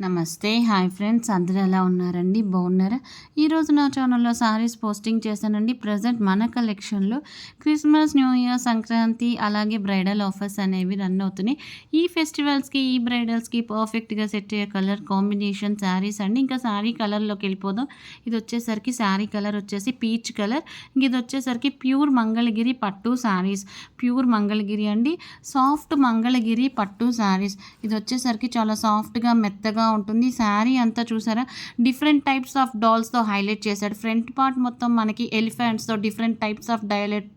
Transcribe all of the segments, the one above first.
నమస్తే. Hi friends అందరూ ఎలా ఉన్నారండి? బాగున్నారా? ఈరోజు నా ఛానల్లో సారీస్ పోస్టింగ్ చేశానండి. ప్రజెంట్ మన కలెక్షన్లో క్రిస్మస్ న్యూ ఇయర్ సంక్రాంతి అలాగే బ్రైడల్ ఆఫర్స్ అనేవి రన్ అవుతున్నాయి. ఈ ఫెస్టివల్స్కి ఈ బ్రైడల్స్కి పర్ఫెక్ట్గా సెట్ అయ్యే కలర్ కాంబినేషన్ శారీస్ అండి. ఇంకా శారీ కలర్లోకి వెళ్ళిపోదాం. ఇది వచ్చేసరికి శారీ కలర్ వచ్చేసి పీచ్ కలర్. ఇంక ఇది వచ్చేసరికి ప్యూర్ మంగళగిరి పట్టు శారీస్ ప్యూర్ మంగళగిరి అండి. సాఫ్ట్ మంగళగిరి పట్టు శారీస్ ఇది వచ్చేసరికి చాలా సాఫ్ట్గా మెత్తగా ఉంటుంది. శారీ అంతా చూసారా? డిఫరెంట్ టైప్స్ ఆఫ్ డాల్స్తో హైలైట్ చేశాడు. ఫ్రంట్ పార్ట్ మొత్తం మనకి ఎలిఫెంట్స్తో డిఫరెంట్ టైప్స్ ఆఫ్ డైలెట్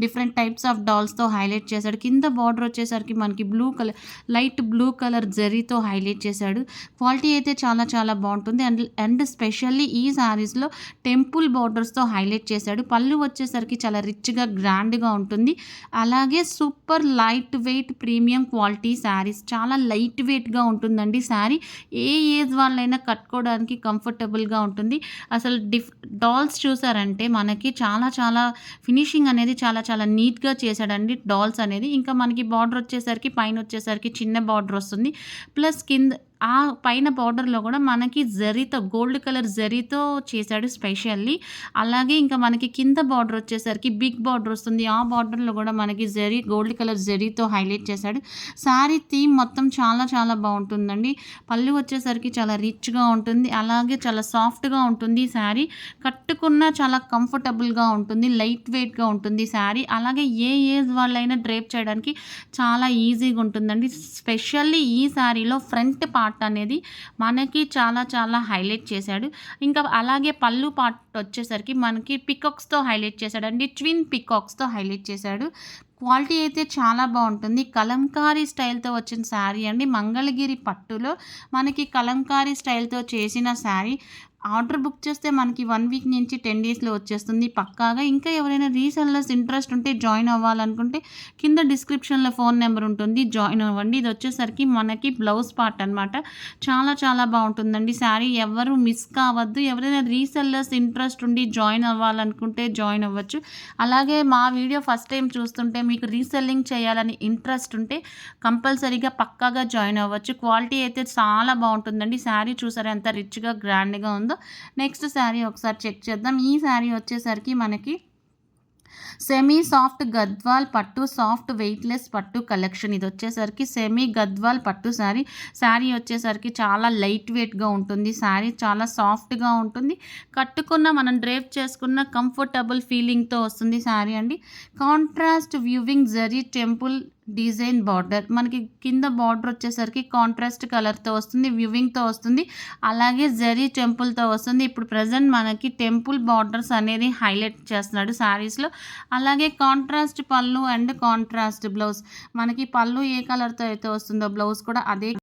డిఫరెంట్ టైప్స్ ఆఫ్ డాల్స్తో హైలైట్ చేశాడు. కింద బార్డర్ వచ్చేసరికి మనకి blue colour light blue colour జరీతో హైలైట్ చేశాడు. క్వాలిటీ అయితే చాలా చాలా బాగుంటుంది. అండ్ అండ్ స్పెషల్లీ ఈ శారీస్లో టెంపుల్ బార్డర్స్తో హైలైట్ చేశాడు. పళ్ళు వచ్చేసరికి చాలా రిచ్గా గ్రాండ్గా ఉంటుంది. అలాగే super light weight premium quality sarees. చాలా లైట్ వెయిట్గా ఉంటుందండి శారీ. ఏ ఏజ్ వాళ్ళైనా కట్టుకోవడానికి కంఫర్టబుల్గా ఉంటుంది. అసలు డిఫ్ డాల్స్ చూసారంటే మనకి చాలా చాలా ఫినిషింగ్ అనేది చాలా చాలా నీట్గా చేశాడండి డాల్స్ అనేది. ఇంకా మనకి బార్డర్ వచ్చేసరికి పైన వచ్చేసరికి చిన్న బార్డర్ వస్తుంది. ప్లస్ కింద ఆ పైన బార్డర్లో కూడా మనకి జరీతో గోల్డ్ కలర్ జరీతో చేశాడు స్పెషల్లీ అలాగే ఇంకా మనకి కింద బార్డర్ వచ్చేసరికి బిగ్ బార్డర్ వస్తుంది. ఆ బార్డర్లో కూడా మనకి జరీ గోల్డ్ కలర్ జరీతో హైలైట్ చేశాడు. శారీ థీమ్ మొత్తం చాలా చాలా బాగుంటుందండి. పళ్ళు వచ్చేసరికి చాలా రిచ్గా ఉంటుంది. అలాగే చాలా సాఫ్ట్గా ఉంటుంది శారీ కట్టుకున్న చాలా కంఫర్టబుల్గా ఉంటుంది. లైట్ వెయిట్గా ఉంటుంది శారీ అలాగే ఏ ఏజ్ వాళ్ళైనా డ్రేప్ చేయడానికి చాలా ఈజీగా ఉంటుందండి. స్పెషల్లీ ఈ శారీలో ఫ్రంట్ పార్ట్ అనేది మనకి చాలా చాలా హైలైట్ చేశాడు. ఇంకా అలాగే పళ్ళు పార్ట్ వచ్చేసరికి మనకి పికాక్స్తో హైలైట్ చేశాడు అండి ట్విన్ పికాక్స్తో హైలైట్ చేశాడు. క్వాలిటీ అయితే చాలా బాగుంటుంది. కలంకారీ స్టైల్తో వచ్చిన శారీ అండి. మంగళగిరి పట్టులో మనకి కలంకారీ స్టైల్తో చేసిన శారీ. ఆర్డర్ బుక్ చేస్తే మనకి వన్ వీక్ నుంచి టెన్ డేస్లో వచ్చేస్తుంది. పక్కాగా ఇంకా ఎవరైనా రీసెల్లర్స్ ఇంట్రెస్ట్ ఉంటే జాయిన్ అవ్వాలనుకుంటే కింద డిస్క్రిప్షన్లో ఫోన్ నెంబర్ ఉంటుంది. జాయిన్ అవ్వండి. ఇది వచ్చేసరికి మనకి బ్లౌజ్ పార్ట్ అనమాట చాలా చాలా బాగుంటుందండి. శారీ ఎవరు మిస్ కావద్దు. ఎవరైనా రీసెల్లర్స్ ఇంట్రెస్ట్ ఉండి జాయిన్ అవ్వాలనుకుంటే జాయిన్ అవ్వచ్చు. అలాగే మా వీడియో ఫస్ట్ టైం చూస్తుంటే మీకు రీసెల్లింగ్ చేయాలని ఇంట్రెస్ట్ ఉంటే కంపల్సరీగా పక్కాగా జాయిన్ అవ్వచ్చు. క్వాలిటీ అయితే చాలా బాగుంటుందండి. శారీ చూసారా ఎంత రిచ్గా గ్రాండ్గా ఉందో. నెక్స్ట్ శారీ ఒకసారి చెక్ చేద్దాం. ఈ శారీ వచ్చేసరికి మనకి సెమీ సాఫ్ట్ గద్వాల్ పట్టు సాఫ్ట్ వెయిట్లెస్ పట్టు కలెక్షన్. ఇది వచ్చేసరికి సెమీ గద్వాల్ పట్టు శారీ. శారీ వచ్చేసరికి చాలా లైట్ వెయిట్గా ఉంటుంది. శారీ చాలా సాఫ్ట్గా ఉంటుంది. కట్టుకున్న మనం డ్రేప్ చేసుకున్న కంఫర్టబుల్ ఫీలింగ్తో వస్తుంది శారీ అండి. Contrast weaving zari temple design border. మనకి కింద బార్డర్ వచ్చేసరికి కాంట్రాస్ట్ కలర్తో వస్తుంది వ్యూవింగ్తో వస్తుంది అలాగే జరీ టెంపుల్తో వస్తుంది. ఇప్పుడు ప్రజెంట్ మనకి టెంపుల్ బార్డర్స్ అనేది హైలైట్ చేస్తున్నాడు శారీస్లో అలాగే కాంట్రాస్ట్ పళ్ళు అండ్ కాంట్రాస్ట్ బ్లౌజ్. మనకి పళ్ళు ఏ కలర్తో అయితే వస్తుందో బ్లౌజ్ కూడా అదే